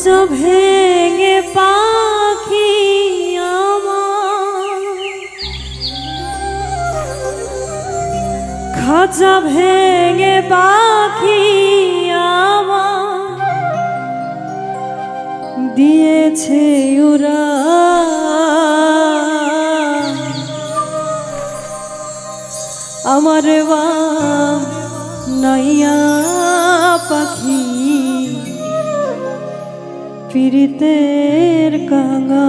খাঁচা ভেঙে পাখি আমার। খাঁচা ভেঙে পাখি দিয়েছে ওরা। আমার বা নাইয়া পাখি। পীড়িতের কাঙা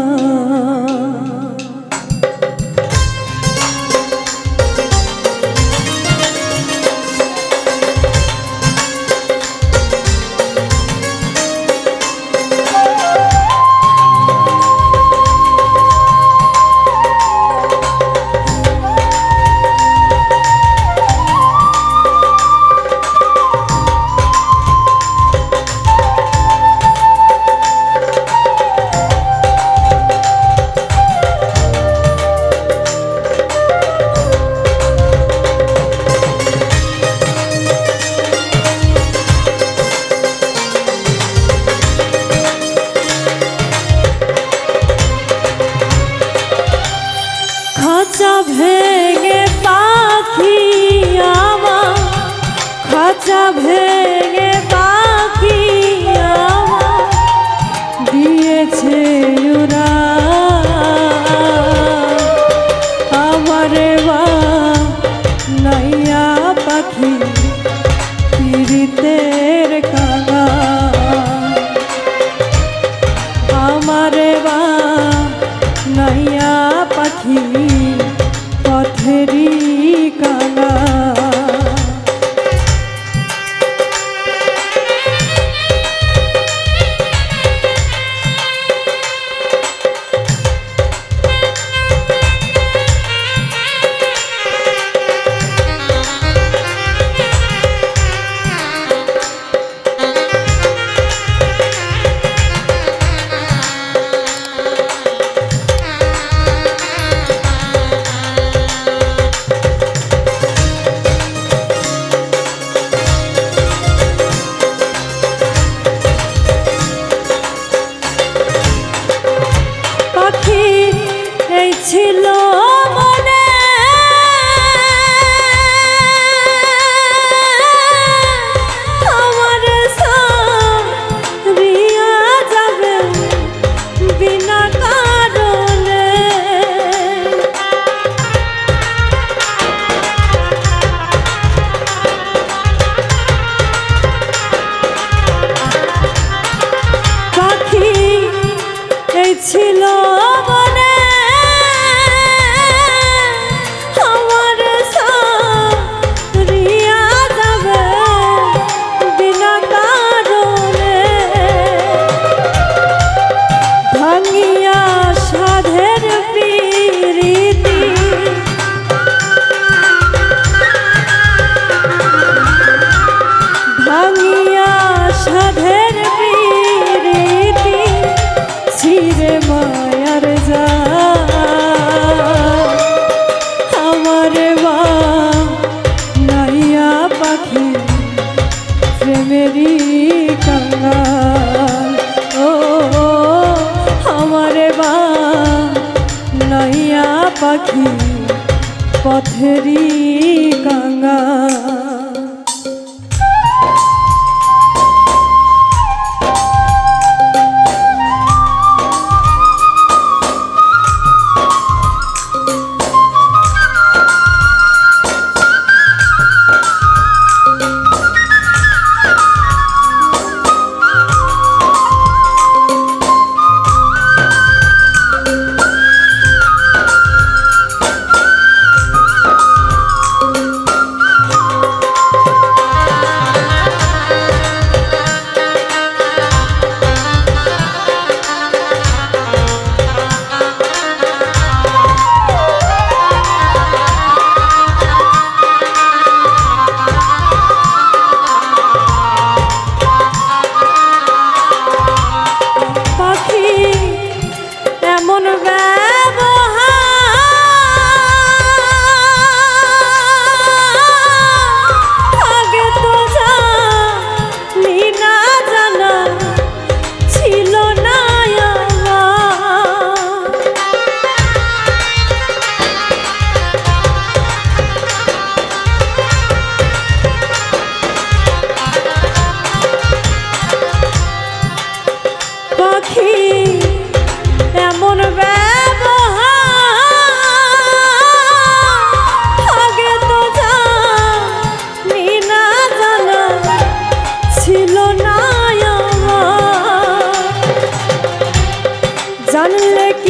খাঁচা ছিল। আমার বা নাইয়া পাখি প্রেমেরই কাঙ্গাল ও আমার বা নাইয়া পাখি পথেরি কাঙ্গাল Sonnenlicht.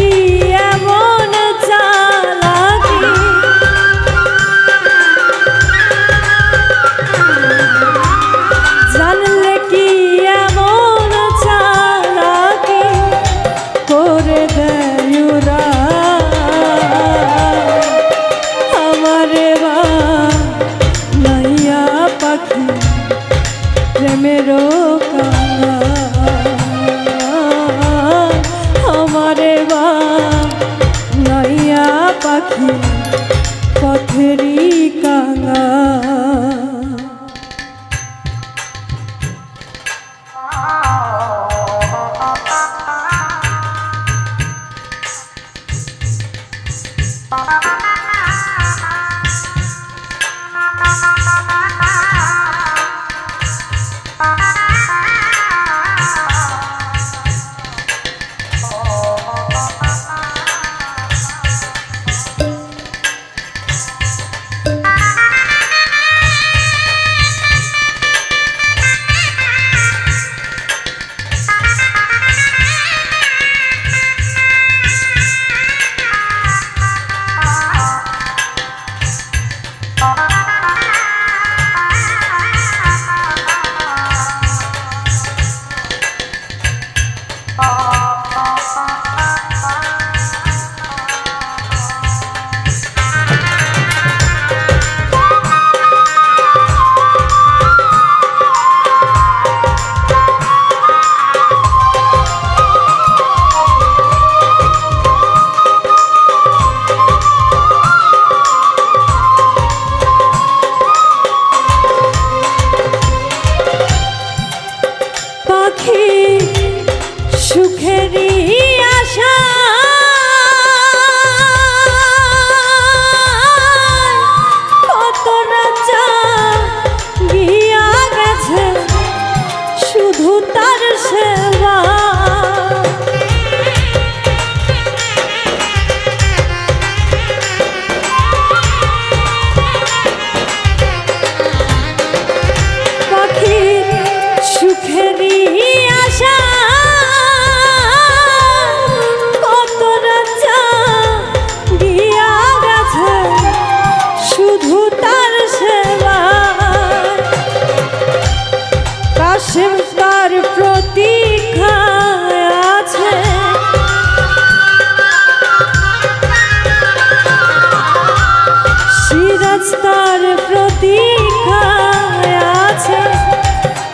আজ তার প্রতীক্ষায় আছে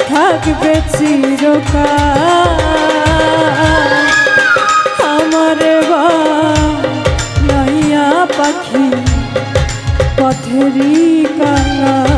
থাকবে চিরকাল। আমার বা পাখি পথেরি কানা